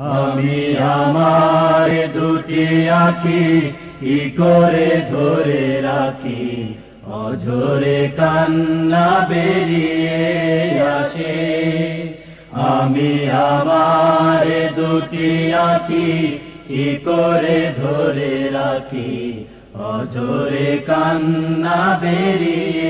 আমি আমার দুটি আখি, কি করে ধরে রাখি? অঝরে কান্না বেরিয়ে আসে। আমি আমার দুটি আখি, কি করে ধরে রাখি? অঝরে কান্না বেরিয়ে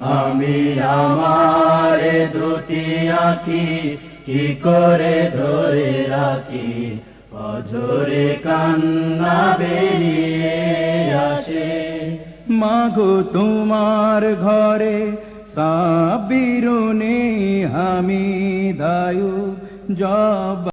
আমি আমার দুটি আখি কি করে ধরে রাখি? অঝরে কান্না বেরিয়ে আসে। মাগো তোমার ঘরে সাবিরুনি আমি দায়ু জব